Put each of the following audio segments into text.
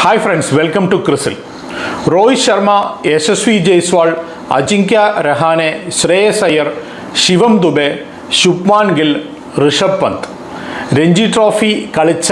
Hi friends welcome to ക്രിസിൽ Rohit Sharma Yashasvi Jaiswal Ajinkya Rahane Shreyas Iyer Shivam Dube Shubman Gill Rishabh Pant Ranji trophy കളിച്ച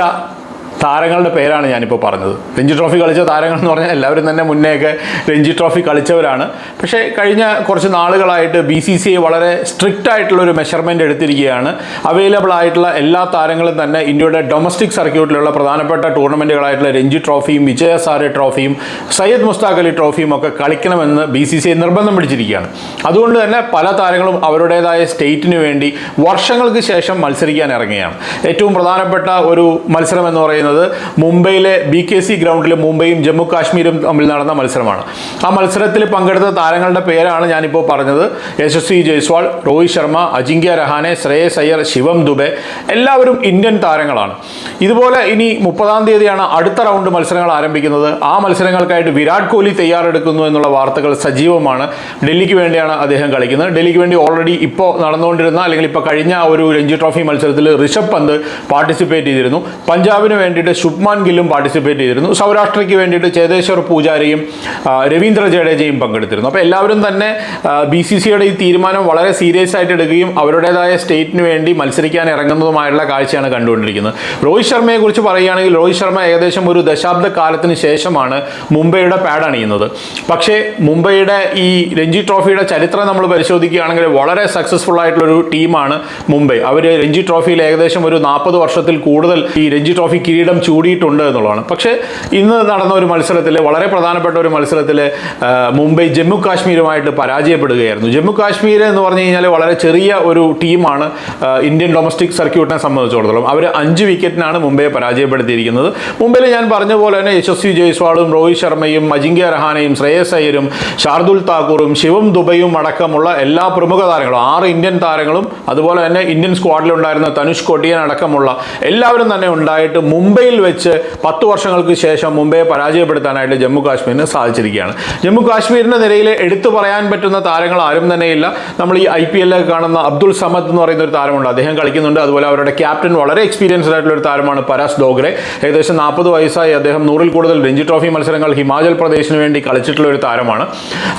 താരങ്ങളുടെ പേരാണ് ഞാനിപ്പോൾ പറഞ്ഞത്. രഞ്ജി ട്രോഫി കളിച്ച താരങ്ങൾ എന്ന് പറഞ്ഞാൽ എല്ലാവരും തന്നെ മുന്നേയൊക്കെ രഞ്ജി ട്രോഫി കളിച്ചവരാണ്. പക്ഷേ കഴിഞ്ഞ കുറച്ച് നാളുകളായിട്ട് ബി സി സി ഐ വളരെ സ്ട്രിക്റ്റ് ആയിട്ടുള്ള ഒരു മെഷർമെന്റ് എടുത്തിരിക്കുകയാണ്. അവൈലബിൾ ആയിട്ടുള്ള എല്ലാ താരങ്ങളും തന്നെ ഇന്ത്യയുടെ ഡൊമസ്റ്റിക് സർക്യൂട്ടിലുള്ള പ്രധാനപ്പെട്ട ടൂർണമെന്റുകളായിട്ടുള്ള രഞ്ജി ട്രോഫിയും വിജയ സാരെ ട്രോഫിയും സയ്യദ് മുസ്താഖ് അലി ട്രോഫിയും ഒക്കെ കളിക്കണമെന്ന് ബി സി സി ഐ നിർബന്ധം പിടിച്ചിരിക്കുകയാണ്. അതുകൊണ്ട് തന്നെ പല താരങ്ങളും അവരുടേതായ സ്റ്റേറ്റിന് വേണ്ടി വർഷങ്ങൾക്ക് ശേഷം മത്സരിക്കാൻ ഇറങ്ങുകയാണ്. ഏറ്റവും പ്രധാനപ്പെട്ട ഒരു മത്സരം എന്ന് പറയുന്നത് മുംബൈയിലെ ബി കെ സി ഗ്രൗണ്ടിൽ മുംബൈയും ജമ്മു കാശ്മീരും തമ്മിൽ നടന്ന മത്സരമാണ്. ആ മത്സരത്തിൽ പങ്കെടുത്ത താരങ്ങളുടെ പേരാണ് ഞാനിപ്പോൾ പറഞ്ഞത്. യശസ്വി ജയ്സ്വാൾ രോഹിത് ശർമ്മ അജിങ്ക്യ രഹാനെ ശ്രേയസ് അയ്യർ ശിവം ദുബെ എല്ലാവരും ഇന്ത്യൻ താരങ്ങളാണ്. ഇതുപോലെ ഇനി മുപ്പതാം തീയതിയാണ് അടുത്ത റൗണ്ട് മത്സരങ്ങൾ ആരംഭിക്കുന്നത്. ആ മത്സരങ്ങൾക്കായിട്ട് വിരാട് കോഹ്ലി തയ്യാറെടുക്കുന്നു എന്നുള്ള വാർത്തകൾ സജീവമാണ്. ഡൽഹിക്ക് വേണ്ടിയാണ് അദ്ദേഹം കളിക്കുന്നത്. ഡൽഹിക്ക് വേണ്ടി ഓൾറെഡി ഇപ്പോൾ നടന്നുകൊണ്ടിരുന്ന അല്ലെങ്കിൽ ഇപ്പോൾ കഴിഞ്ഞ ഒരു രഞ്ജി ട്രോഫി മത്സരത്തിൽ ഋഷഭ് പന്ത് പാർട്ടിസിപ്പേറ്റ് ചെയ്തിരുന്നു. പഞ്ചാബിന് വേണ്ടിയിട്ട് ശുഭ്മാൻ ഗില്ലും പാർട്ടിസിപ്പേറ്റ് ചെയ്തിരുന്നു. സൗരാഷ്ട്രയ്ക്ക് വേണ്ടിയിട്ട് ചേതേശ്വർ പൂജാരിയും രവീന്ദ്ര ജഡേജയും പങ്കെടുത്തിരുന്നു. അപ്പോൾ എല്ലാവരും തന്നെ ബി സി സിയുടെ ഈ തീരുമാനം വളരെ സീരിയസ് ആയിട്ട് എടുക്കുകയും അവരുടേതായ സ്റ്റേറ്റിന് വേണ്ടി മത്സരിക്കാൻ ഇറങ്ങുന്നതുമായിട്ടുള്ള കാഴ്ചയാണ് കണ്ടുകൊണ്ടിരിക്കുന്നത്. രോഹിത് ശർമ്മയെ കുറിച്ച് പറയുകയാണെങ്കിൽ രോഹിത് ശർമ്മ ഏകദേശം ഒരു ദശാബ്ദ കാലത്തിന് ശേഷമാണ് മുംബൈയുടെ പാഡ് അണിയുന്നത്. പക്ഷേ മുംബൈയുടെ ഈ രഞ്ജി ട്രോഫിയുടെ ചരിത്രം നമ്മൾ പരിശോധിക്കുകയാണെങ്കിൽ വളരെ സക്സസ്ഫുൾ ആയിട്ടുള്ളൊരു ടീമാണ് മുംബൈ. അവർ രഞ്ജി ട്രോഫിയിൽ ഏകദേശം ഒരു നാൽപ്പത് വർഷത്തിൽ കൂടുതൽ ഈ രഞ്ജി ട്രോഫി കിരീടം ചൂടിയിട്ടുണ്ട് എന്നുള്ളതാണ്. പക്ഷേ ഇന്ന് നടന്ന ഒരു മത്സരത്തിൽ വളരെ പ്രധാനപ്പെട്ട ഒരു മത്സരത്തിൽ മുംബൈ ജമ്മു കാശ്മീരുമായിട്ട് പരാജയപ്പെടുകയായിരുന്നു. ജമ്മു കാശ്മീർ എന്ന് പറഞ്ഞു കഴിഞ്ഞാൽ വളരെ ചെറിയ ഒരു ടീമാണ് ഇന്ത്യൻ ഡൊമസ്റ്റിക് സർക്യൂട്ടിനെ സംബന്ധിച്ചിടത്തോളം. അവർ അഞ്ച് വിക്കറ്റിനാണ് മുംബൈയെ പരാജയപ്പെടുത്തിയിരിക്കുന്നത്. മുംബൈയിൽ ഞാൻ പറഞ്ഞ പോലെ തന്നെ യശസ്വി ജയ്സ്വാളും രോഹിത് ശർമ്മയും അജിങ്ക്യ രഹാനയും ശ്രേയസ് അയ്യരും ഷാർദുൽ താക്കൂറും ശിവം ദുബൈയും അടക്കമുള്ള എല്ലാ പ്രമുഖ താരങ്ങളും ആറ് ഇന്ത്യൻ താരങ്ങളും അതുപോലെ തന്നെ ഇന്ത്യൻ സ്ക്വാഡിലുണ്ടായിരുന്ന തനുഷ് കൊട്ടിയൻ അടക്കമുള്ള എല്ലാവരും തന്നെ ഉണ്ടായിട്ട് മുംബൈയിൽ വെച്ച് പത്ത് വർഷങ്ങൾക്ക് ശേഷം മുംബൈയെ പരാജയപ്പെടുത്താനായിട്ട് ജമ്മു കാശ്മീരിന് സാധിച്ചിരിക്കുകയാണ്. ജമ്മു കാശ്മീരിന്റെ നിരയിൽ എടുത്തു പറയാൻ പറ്റുന്ന താരങ്ങൾ ആരും തന്നെയില്ല. നമ്മൾ ഈ ഐ പി എല്ലിൽ കാണുന്ന അബ്ദുൾ സമദ് എന്ന് പറയുന്ന ഒരു താരമുണ്ട്. അദ്ദേഹം കളിക്കുന്നുണ്ട്. അതുപോലെ അവരുടെ ക്യാപ്റ്റൻ വളരെ എക്സ്പീരിയൻസ്ഡ് ആയിട്ടുള്ള ഒരു താരമാണ് പരാസ് ഡോഗ്രെ ഏകദേശം നാൽപ്പത് വയസ്സായി അദ്ദേഹം നൂറിൽ കൂടുതൽ രഞ്ജി ട്രോഫി മത്സരങ്ങൾ ഹിമാചൽ പ്രദേശിന് വേണ്ടി കളിച്ചിട്ടുള്ള ഒരു താരമാണ്.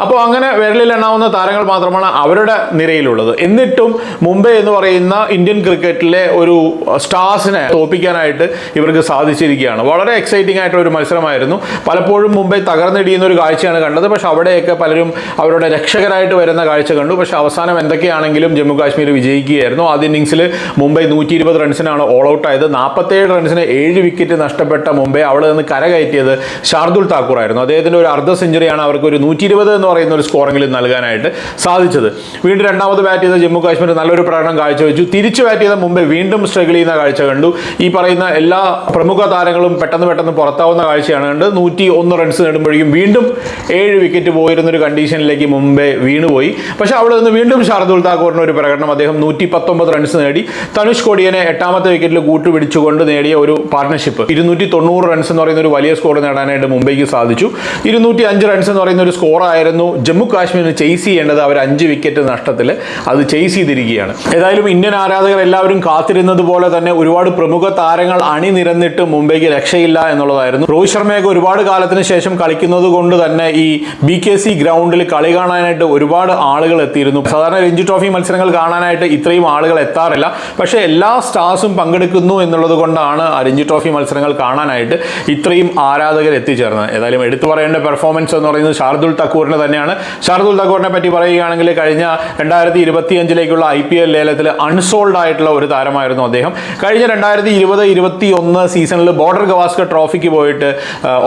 അപ്പോൾ അങ്ങനെ വിരലിൽ എണ്ണാവുന്ന താരങ്ങൾ മാത്രമാണ് അവരുടെ നിരയിലുള്ളത്. എന്നിട്ടും മുംബൈ എന്ന് പറയുന്ന ഇന്ത്യൻ ക്രിക്കറ്റിലെ ഒരു സ്റ്റാർസിനെ തോപ്പിക്കാനായിട്ട് ഇവർക്ക് സാധിച്ചിരിക്കുകയാണ്. വളരെ എക്സൈറ്റിംഗ് ആയിട്ടുള്ള ഒരു മത്സരമായിരുന്നു. പലപ്പോഴും മുംബൈ തകർന്നിടിയുന്ന ഒരു കാഴ്ചയാണ് കണ്ടത്. പക്ഷെ അവിടെയൊക്കെ പലരും അവരുടെ രക്ഷകരായിട്ട് വരുന്ന കാഴ്ച കണ്ടു. പക്ഷെ അവസാനം എന്തൊക്കെയാണെങ്കിലും ജമ്മു കാശ്മീർ വിജയിക്കുകയായിരുന്നു. ആദ്യ ഇന്നിങ്സിൽ മുംബൈ നൂറ്റി ഇരുപത് റൺസിനാണ് ഓൾ ഔട്ട് ആയത്. നാൽപ്പത്തേഴ് റൺസിന് ഏഴ് വിക്കറ്റ് നഷ്ടപ്പെട്ട മുംബൈ അവിടെ നിന്ന് കരകയറ്റിയത് ഷാർദുൽ താക്കൂർ ആയിരുന്നു. അദ്ദേഹത്തിന്റെ ഒരു അർദ്ധ സെഞ്ചുറിയാണ് അവർക്ക് ഒരു നൂറ്റി ഇരുപത് എന്ന് പറയുന്ന ഒരു സ്കോറിംഗിൽ നൽകാനായിട്ട് സാധിച്ചത്. വീണ്ടും രണ്ടാമത് ബാറ്റ് ചെയ്ത ജമ്മു കാശ്മീർ നല്ലൊരു പ്രകടനം കാഴ്ചവെച്ചു. തിരിച്ചു ബാറ്റ് ചെയ്ത മുംബൈ വീണ്ടും സ്ട്രഗിൾ ചെയ്യുന്ന കാഴ്ച കണ്ടു. ഈ പറയുന്ന എല്ലാ പ്രമുഖ താരങ്ങളും പെട്ടെന്ന് പെട്ടെന്ന് പുറത്താവുന്ന കാഴ്ചയാണ് കണ്ട് നൂറ്റി ഒന്ന് റൺസ് നേടുമ്പോഴേക്കും വീണ്ടും ഏഴ് വിക്കറ്റ് പോയിരുന്ന ഒരു കണ്ടീഷനിലേക്ക് മുമ്പേ വീണുപോയി. പക്ഷെ അവിടെ നിന്ന് വീണ്ടും ശാർദുൽ താക്കൂറിന് ഒരു പ്രകടനം അദ്ദേഹം നൂറ്റി പത്തൊമ്പത് റൺസ് നേടി. തനുഷ് കോടിയനെ എട്ടാമത്തെ വിക്കറ്റിൽ കൂട്ടുപിടിച്ചുകൊണ്ട് നേടിയ ഒരു പാർട്ണർഷിപ്പ് ഇരുന്നൂറ്റി തൊണ്ണൂറ് റൺസ് എന്ന് പറയുന്ന ഒരു വലിയ സ്കോർ നേടാനായിട്ട് മുംബൈക്ക് സാധിച്ചു. ഇരുന്നൂറ്റി അഞ്ച് റൺസ് എന്ന് പറയുന്ന ഒരു സ്കോർ ആയിരുന്നു ജമ്മു കാശ്മീരിന് ചെയ്സ് ചെയ്യേണ്ടത് അവർ അഞ്ച് വിക്കറ്റ് നഷ്ടത്തിൽ അത് ചെയ്സ് ചെയ്തിരിക്കുകയാണ്. ഏതായാലും ഇന്ത്യൻ ആരാധകർ എല്ലാവരും കാത്തിരുന്നത് പോലെ തന്നെ ഒരുപാട് പ്രമുഖ താരങ്ങൾ അണിനിരന്നിട്ട് മുംബൈക്ക് രക്ഷയില്ല എന്നുള്ളതായിരുന്നു. രോഹിത് ശർമ്മയൊക്കെ ഒരുപാട് കാലത്തിന് ശേഷം കളിക്കുന്നത് കൊണ്ട് തന്നെ ഈ ബി കെ സി ഗ്രൗണ്ടിൽ കളി കാണാനായിട്ട് ഒരുപാട് ആളുകൾ എത്തിയിരുന്നു. സാധാരണ രഞ്ജി ട്രോഫി മത്സരങ്ങൾ കാണാനായിട്ട് ഇത്രയും ആളുകൾ എത്താറില്ല. പക്ഷേ എല്ലാ സ്റ്റാർസും പങ്കെടുക്കുന്നു എന്നുള്ളത് കൊണ്ടാണ് രഞ്ജി ട്രോഫി മത്സരങ്ങൾ കാണാനായിട്ട് ഇത്രയും ആരാധകർ എത്തിച്ചേർന്നത്. ഏതായാലും എടുത്തു പറയേണ്ട പെർഫോമൻസ് എന്ന് പറയുന്നത് ഷാർദുൽ തക്കൂറിന്റെ തന്നെയാണ്. ഷാർദുൽ തക്കൂറിനെ പറ്റി പറയുകയാണെങ്കിൽ കഴിഞ്ഞ രണ്ടായിരത്തി ഇരുപത്തി അഞ്ചിലേക്കുള്ള ഐ പി എൽ ലേലത്തിൽ അൺസോൾഡ് ആയിട്ടുള്ള ഒരു താരമായിരുന്നു അദ്ദേഹം. കഴിഞ്ഞ രണ്ടായിരത്തി ഇരുപത് ഇരുപത്തി ഒന്ന് സീസണിൽ ബോർഡർ ഗവാസ്കർ ട്രോഫിക്ക് പോയിട്ട്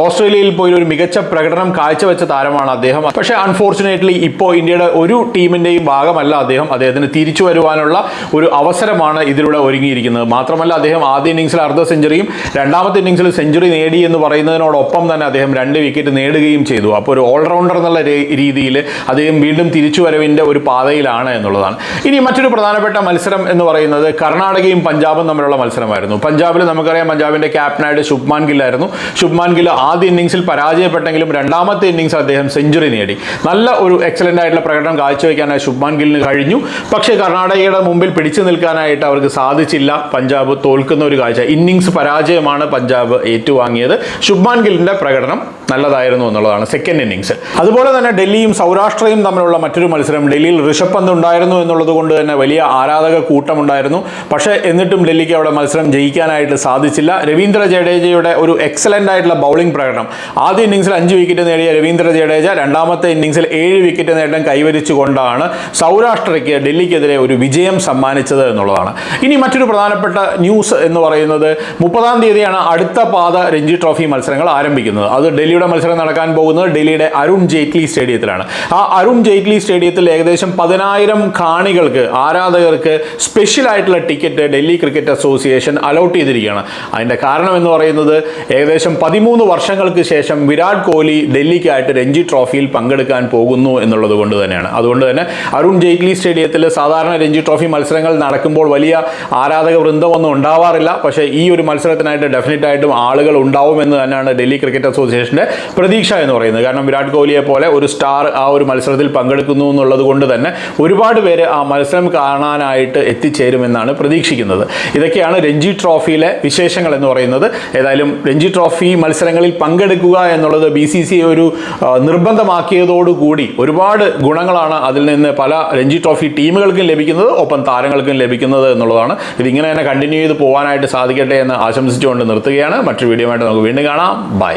ഓസ്ട്രേലിയയിൽ പോയി ഒരു മികച്ച പ്രകടനം കാഴ്ചവെച്ച താരമാണ് അദ്ദേഹം. പക്ഷേ അൺഫോർച്ചുനേറ്റ്ലി ഇപ്പോൾ ഇന്ത്യയുടെ ഒരു ടീമിന്റെയും ഭാഗമല്ല അദ്ദേഹം. അദ്ദേഹത്തിന് തിരിച്ചു വരുവാനുള്ള ഒരു അവസരമാണ് ഇതിലൂടെ ഒരുങ്ങിയിരിക്കുന്നത്. മാത്രമല്ല അദ്ദേഹം ആദ്യ ഇന്നിങ്സിൽ അർദ്ധ സെഞ്ചുറിയും രണ്ടാമത്തെ ഇന്നിങ്സിൽ സെഞ്ചുറി നേടി എന്ന് പറയുന്നതിനോടൊപ്പം തന്നെ അദ്ദേഹം രണ്ട് വിക്കറ്റ് നേടുകയും ചെയ്തു. അപ്പോൾ ഒരു ഓൾറൗണ്ടർ എന്നുള്ള രീതിയിൽ അദ്ദേഹം വീണ്ടും തിരിച്ചുവരവിന്റെ ഒരു പാതയിലാണ് എന്നുള്ളതാണ്. ഇനി മറ്റൊരു പ്രധാനപ്പെട്ട മത്സരം എന്ന് പറയുന്നത് കർണാടകയും പഞ്ചാബും തമ്മിലുള്ള മത്സരമായിരുന്നു. പഞ്ചാബിൽ നമുക്കറിയാം പഞ്ചാബിൽ പഞ്ചാബിന്റെ ക്യാപ്റ്റനായിട്ട് ശുഭ്മാൻ ഗില്ലായിരുന്നു ശുഭ്മാൻ ഗിൽ ആദ്യ ഇന്നിംഗ്സിൽ പരാജയപ്പെട്ടെങ്കിലും രണ്ടാമത്തെ ഇന്നിങ്സ് അദ്ദേഹം സെഞ്ചുറി നേടി. നല്ല ഒരു എക്സലന്റ് ആയിട്ടുള്ള പ്രകടനം കാഴ്ചവെക്കാനായി ശുഭ്മാൻ ഗില്ലിന് കഴിഞ്ഞു. പക്ഷേ കർണാടകയുടെ മുമ്പിൽ പിടിച്ചു നിൽക്കാനായിട്ട് അവർക്ക് സാധിച്ചില്ല. പഞ്ചാബ് തോൽക്കുന്ന ഒരു കാഴ്ച. ഇന്നിംഗ്സ് പരാജയമാണ് പഞ്ചാബ് ഏറ്റുവാങ്ങിയത്. ശുഭ്മാൻ ഗില്ലിന്റെ പ്രകടനം നല്ലതായിരുന്നു എന്നുള്ളതാണ് സെക്കൻഡ് ഇന്നിംഗ്സ്. അതുപോലെ തന്നെ ഡൽഹിയും സൗരാഷ്ട്രയും തമ്മിലുള്ള മറ്റൊരു മത്സരം ഡൽഹിയിൽ ഋഷഭ് പന്ത് ഉണ്ടായിരുന്നു എന്നുള്ളത് കൊണ്ട് തന്നെ വലിയ ആരാധക കൂട്ടമുണ്ടായിരുന്നു. പക്ഷേ എന്നിട്ടും ഡൽഹിക്ക് അവിടെ മത്സരം ജയിക്കാനായിട്ട് സാധിച്ചില്ല. രവീന്ദ്ര ജഡേജയുടെ ഒരു എക്സലന്റ് ആയിട്ടുള്ള ബൗളിംഗ് പ്രകടനം. ആദ്യ ഇന്നിംഗ്സിൽ അഞ്ച് വിക്കറ്റ് നേടിയ രവീന്ദ്ര ജഡേജ രണ്ടാമത്തെ ഇന്നിംഗ്സിൽ ഏഴ് വിക്കറ്റ് നേട്ടം കൈവരിച്ചുകൊണ്ടാണ് സൗരാഷ്ട്രയ്ക്ക് ഡൽഹിക്കെതിരെ ഒരു വിജയം സമ്മാനിച്ചത് എന്നുള്ളതാണ്. ഇനി മറ്റൊരു പ്രധാനപ്പെട്ട ന്യൂസ് എന്ന് പറയുന്നത് മുപ്പതാം തീയതിയാണ് അടുത്ത പാത രഞ്ജി ട്രോഫി മത്സരങ്ങൾ ആരംഭിക്കുന്നത്. അത് ഡൽഹിയുടെ മത്സരം നടക്കാൻ പോകുന്നത് ഡൽഹിയുടെ അരുൺ ജെയ്റ്റ്ലി സ്റ്റേഡിയത്തിലാണ്. ആ അരുൺ ജെയ്റ്റ്ലി സ്റ്റേഡിയത്തിൽ ഏകദേശം പതിനായിരം കാണികൾക്ക് ആരാധകർക്ക് സ്പെഷ്യൽ ആയിട്ടുള്ള ticket Delhi cricket association allot ചെയ്തിരിക്കുകയാണ്. അതിന്റെ കാരണം എന്ന് പറയുന്നത് ഏകദേശം പതിമൂന്ന് വർഷങ്ങൾക്ക് ശേഷം വിരാട് കോഹ്ലി ഡൽഹിക്കായിട്ട് രഞ്ജി ട്രോഫിയിൽ പങ്കെടുക്കാൻ പോകുന്നു എന്നുള്ളത് കൊണ്ട് തന്നെയാണ്. അതുകൊണ്ട് തന്നെ അരുൺ ജെയ്റ്റ്ലി സ്റ്റേഡിയത്തിൽ സാധാരണ രഞ്ജി ട്രോഫി മത്സരങ്ങൾ നടക്കുമ്പോൾ വലിയ ആരാധക വൃന്ദമൊന്നും ഉണ്ടാവാറില്ല. പക്ഷേ ഈ ഒരു മത്സരത്തിനായിട്ട് ഡെഫിനറ്റ് ആയിട്ടും ആളുകൾ ഉണ്ടാവുമെന്ന് തന്നെയാണ് ഡൽഹി ക്രിക്കറ്റ് അസോസിയേഷന്റെ പ്രതീക്ഷ എന്ന് പറയുന്നത്. കാരണം വിരാട് കോഹ്ലിയെ പോലെ ഒരു സ്റ്റാർ ആ ഒരു മത്സരത്തിൽ പങ്കെടുക്കുന്നു എന്നുള്ളത് കൊണ്ട് തന്നെ ഒരുപാട് പേര് ആ മത്സരം കാണാനായിട്ട് എത്തിച്ചേരുമെന്നാണ് പ്രതീക്ഷിക്കുന്നത്. ഇതൊക്കെയാണ് രഞ്ജി ട്രോഫിയിലെ വിശേഷങ്ങൾ എന്ന് പറയുന്നത്. ഏതായാലും രഞ്ജി ട്രോഫി മത്സരങ്ങളിൽ പങ്കെടുക്കുക എന്നുള്ളത് ബി സി സി ഒരു നിർബന്ധമാക്കിയതോടുകൂടി ഒരുപാട് ഗുണങ്ങളാണ് അതിൽ നിന്ന് പല രഞ്ജി ട്രോഫി ടീമുകൾക്കും ലഭിക്കുന്നത് ഒപ്പം താരങ്ങൾക്കും ലഭിക്കുന്നത് എന്നുള്ളതാണ്. ഇതിങ്ങനെ തന്നെ കണ്ടിന്യൂ ചെയ്ത് പോകാനായിട്ട് സാധിക്കട്ടെ എന്ന് ആശംസിച്ചുകൊണ്ട് നിർത്തുകയാണ്. മറ്റൊരു വീഡിയോ ആയിട്ട് നമുക്ക് വീണ്ടും കാണാം. ബൈ